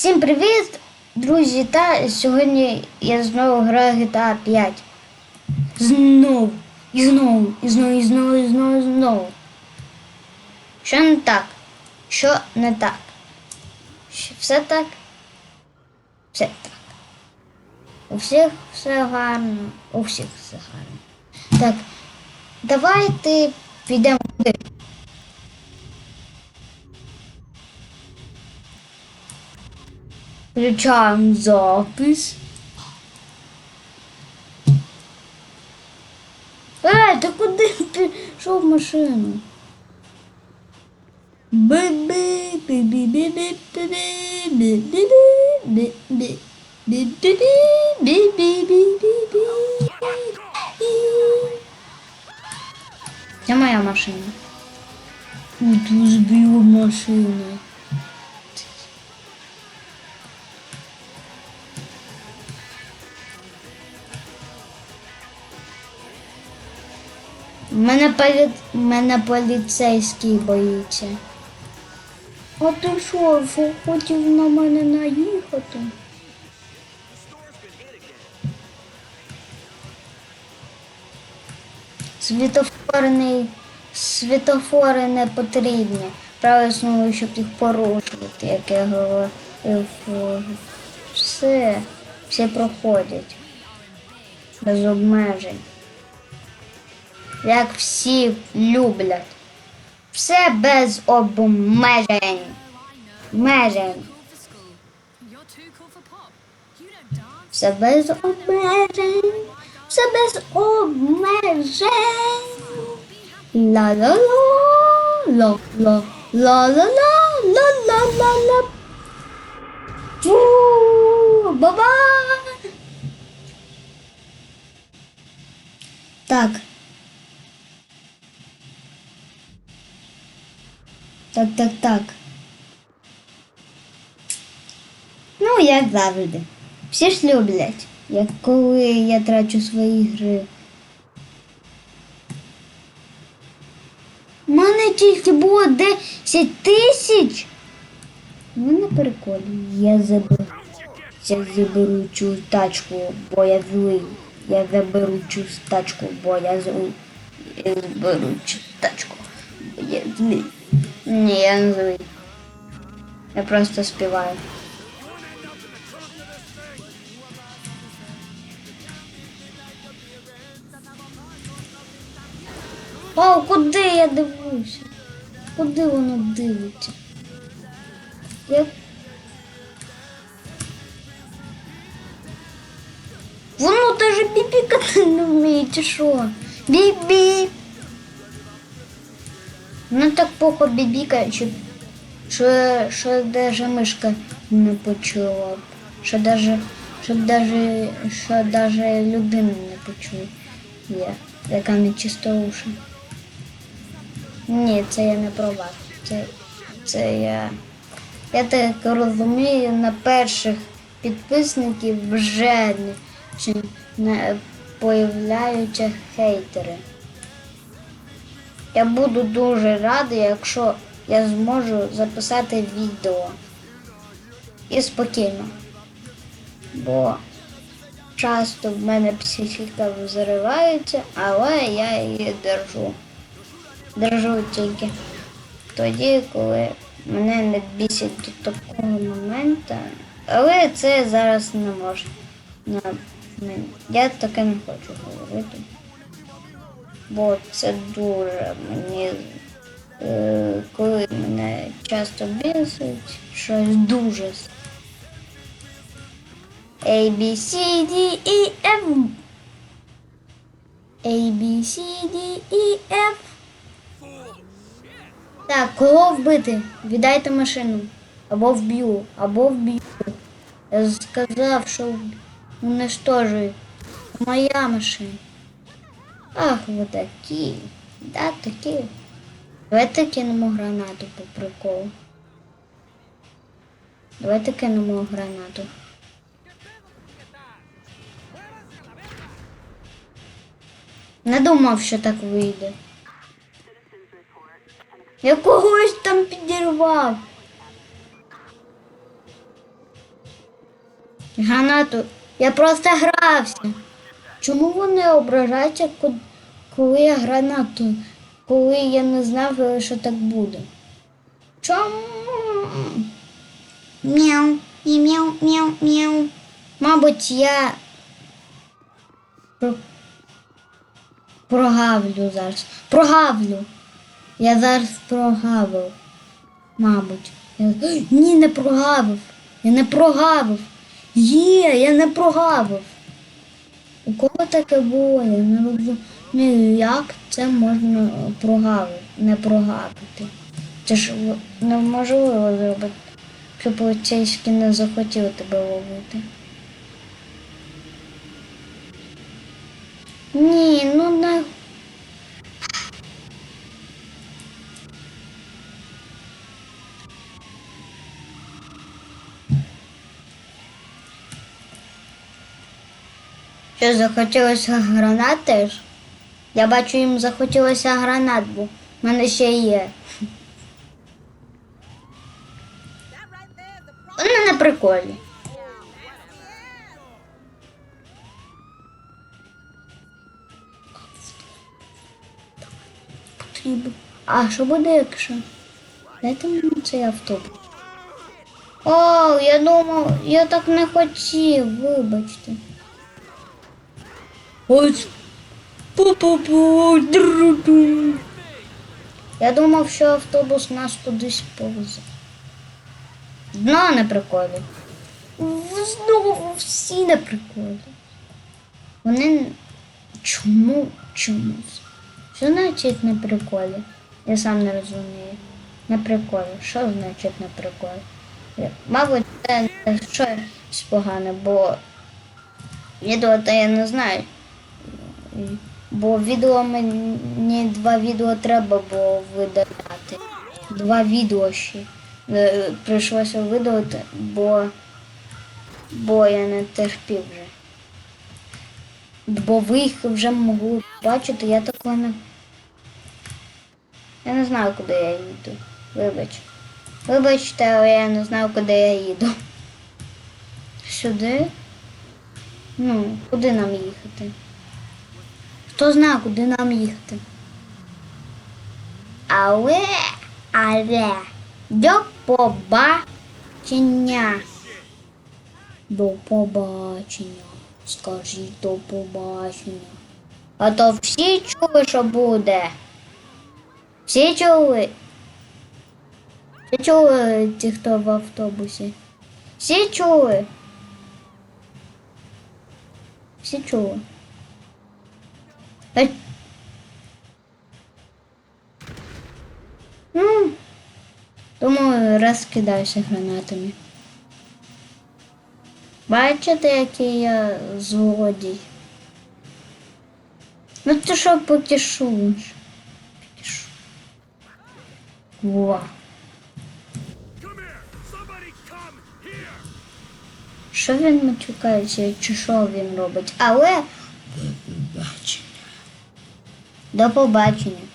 Всім привіт, друзі! Та сьогодні я знову граю GTA 5. Знову, і знову, і знову, і знову, і знову, і знову. Що не так? Що не так? Що все так? Все так. У всіх все гарно. У всіх все гарно. Так, давайте підемо Return Zombies. Е, ти куди пішов машину? Це моя машина. Тут збив машину. Мене, полі... Мене поліцейський боїться. А ти що, що хотів на мене наїхати? Світофори не, світофори не потрібні. Право існує, щоб їх порушувати, як я говорив. Все, все проходять. Без обмежень як всі люблять. Все без обмежень. Межень. Все без обмежень. Все без обмежень. Ла-ла-ла, ла-ла, ла-ла-ла, ла-ла-ла-ла. Ба-ба! Так. Так, так, так. Ну, як завжди. Всі ж люблять, як коли я трачу свої гри. У мене тільки було 10 тисяч. Ну, на приколі. Я заберу. Я заберу цю тачку, бо я злий. Я заберу цю тачку, бо я злий. Я заберу цю тачку, бо я злий. Ні, я не злий. Я просто співаю. О, куди я дивлюся? Куди воно дивиться? Я... Воно даже бібікати не вміє, чи що? Бібі! Ну так плохо бібікає, що, що, даже мишка не почула. Що даже, що даже, що даже людина не почує. Є, яка не чистоуша. Ні, це я не про вас. Це, це я. Я так розумію, на перших підписників вже не появляються хейтери. Я буду дуже радий, якщо я зможу записати відео. І спокійно. Бо часто в мене психіка взривається, але я її держу. Держу тільки тоді, коли мене не бісить до такого моменту. Але це зараз не можна. Я таке не хочу говорити. Бо це дуже мені, е, коли мене часто бісить, щось дуже. A, B, C, D, E, F. A, B, C, D, E, F. Так, кого вбити? Віддайте машину. Або вб'ю, або вб'ю. Я сказав, що уничтожую. Моя машина. Ах, ви такі. Да, такі. Давайте кинемо гранату по приколу. Давайте кинемо гранату. Не думав, що так вийде. Я когось там підірвав. Гранату. Я просто грався. Чому вони ображаються, коли я гранату, коли я не знав, що так буде? Чому? Мяу, і мяу, мяу, мяу. Мабуть, я прогавлю зараз. Прогавлю. Я зараз прогавив. Мабуть. Я... Ні, не прогавив. Я не прогавив. Є, я не прогавив. У кого таке було? Я не розумію, як це можна прогавити, не прогавити. Це ж неможливо зробити, щоб поліцейські не захотіли тебе ловити. Ні, ну не. Що захотілося гранат теж? Я бачу, їм захотілося гранат, бо в мене ще є. Вони на приколі. А що буде, якщо? Дайте мені цей автобус. О, я думав, я так не хотів, вибачте. Ось. Я думав, що автобус нас кудись повезе. Дно на приколі. Знову всі на приколі. Вони. Чому? Чому? Що значить на приколі? Я сам не розумію. На приколі. Що значить на приколі? Мабуть, це не щось погане, бо відео то я не знаю. Бо відео мені два відео треба було видаляти. Два відео ще. Е, Прийшлося видалити, бо, бо я не терпів вже. Бо ви їх вже могли бачити, я такого не. Я не знаю, куди я їду. Вибач. Вибачте, але я не знаю, куди я їду. Сюди? Ну, куди нам їхати? Хто знає, куди нам їхати? Але, але, до побачення. До побачення. Скажіть до побачення. А то всі чули, що буде. Всі чули. Всі чули ті, хто в автобусі. Всі чули. Всі чули. Е. Ну, думаю, розкидаюся гранатами. Бачите, який я злодій? Ну ти що потішуєш? Потішу. Во. Що він матюкається, чи що він робить? Але побачення. До побачення.